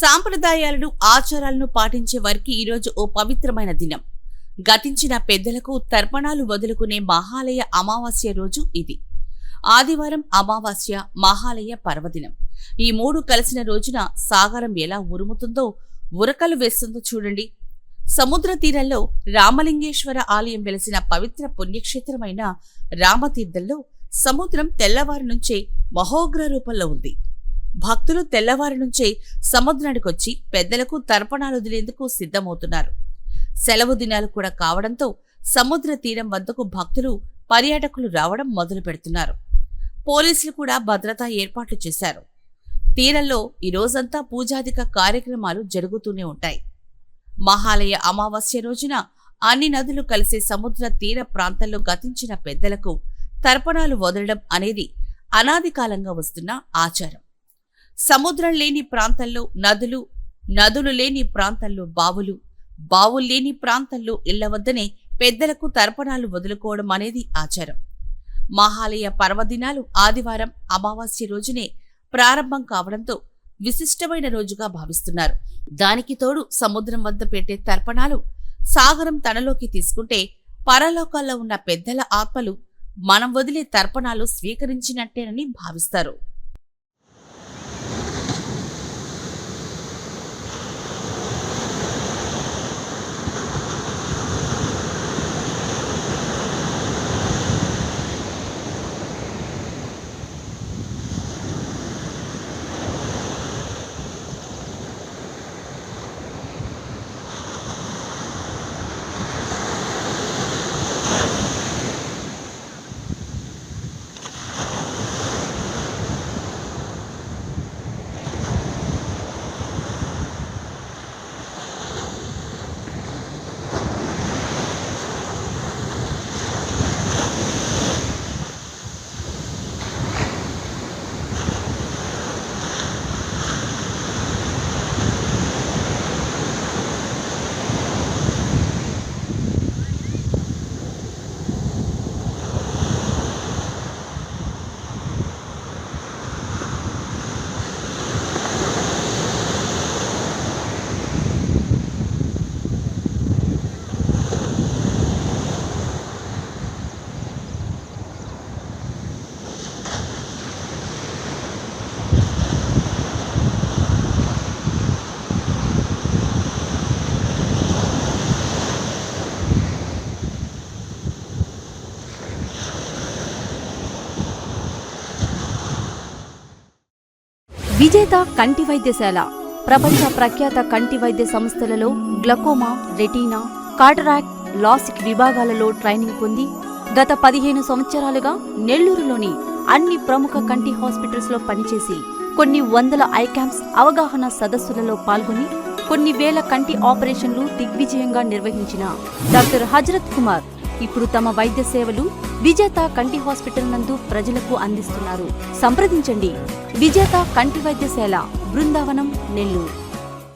సాంప్రదాయాలను ఆచారాలను పాటించే వారికి ఈరోజు ఓ పవిత్రమైన దినం. గతించిన పెద్దలకు తర్పణాలు వదులుకునే మహాలయ అమావాస్య రోజు ఇది. ఆదివారం అమావాస్య మహాలయ పర్వదినం. ఈ మూడు కలిసిన రోజున సాగరం ఎలా ఉరుముతుందో ఉరకలు వేస్తుందో చూడండి. సముద్ర తీరంలో రామలింగేశ్వర ఆలయం వెలిసిన పవిత్ర పుణ్యక్షేత్రమైన రామతీర్థంలో సముద్రం తెల్లవారు నుంచే మహోగ్ర రూపంలో ఉంది. భక్తులు తెల్లవారి నుంచే సముద్రానికొచ్చి పెద్దలకు తర్పణాలు వదిలేందుకు సిద్ధమవుతున్నారు. సెలవు దినాలు కూడా కావడంతో సముద్ర తీరం వద్దకు భక్తులు పర్యాటకులు రావడం మొదలు పెడుతున్నారు. పోలీసులు కూడా భద్రతా ఏర్పాట్లు చేశారు. తీరంలో ఈ రోజంతా కార్యక్రమాలు జరుగుతూనే ఉంటాయి. మహాలయ అమావాస్య రోజున అన్ని నదులు కలిసే సముద్ర తీర ప్రాంతంలో గతించిన పెద్దలకు తర్పణాలు వదలడం అనేది అనాది కాలంగా వస్తున్న ఆచారం. సముద్రం లేని ప్రాంతంలో నదులు నదులు లేని ప్రాంతంలో బావులు బావులు లేని ప్రాంతంలో ఇళ్ళ వద్దనే పెద్దలకు తర్పణాలు వదులుకోవడం అనేది ఆచారం. మహాలయ పర్వదినాలు ఆదివారం అమావాస్య రోజునే ప్రారంభం కావడంతో విశిష్టమైన రోజుగా భావిస్తున్నారు. దానికి తోడు సముద్రం వద్ద పెట్టే తర్పణాలు సాగరం తనలోకి తీసుకుంటే పరలోకాల్లో ఉన్న పెద్దల ఆత్మలు మనం వదిలే తర్పణాలు స్వీకరించినట్టేనని భావిస్తారు. విజేత కంటి వైద్యశాల. ప్రపంచ ప్రఖ్యాత కంటి వైద్య సంస్థలలో గ్లకోమా రెటీనా కాటరాక్ట్ లాసిక్ విభాగాలలో ట్రైనింగ్ పొంది గత పదిహేను సంవత్సరాలుగా నెల్లూరులోని అన్ని ప్రముఖ కంటి హాస్పిటల్స్లో పనిచేసి కొన్ని వందల ఐ క్యాంప్స్ అవగాహన సదస్సులలో పాల్గొని కొన్ని వేల కంటి ఆపరేషన్లు దిగ్విజయంగా నిర్వహించిన డాక్టర్ హజరత్ కుమార్ ఇప్పుడు తమ వైద్య సేవలు విజేత కంటి హాస్పిటల్ నందు ప్రజలకు అందిస్తున్నారు. సంప్రదించండి. విజేత కంటి వైద్యశాల బృందావనం నెల్లూరు.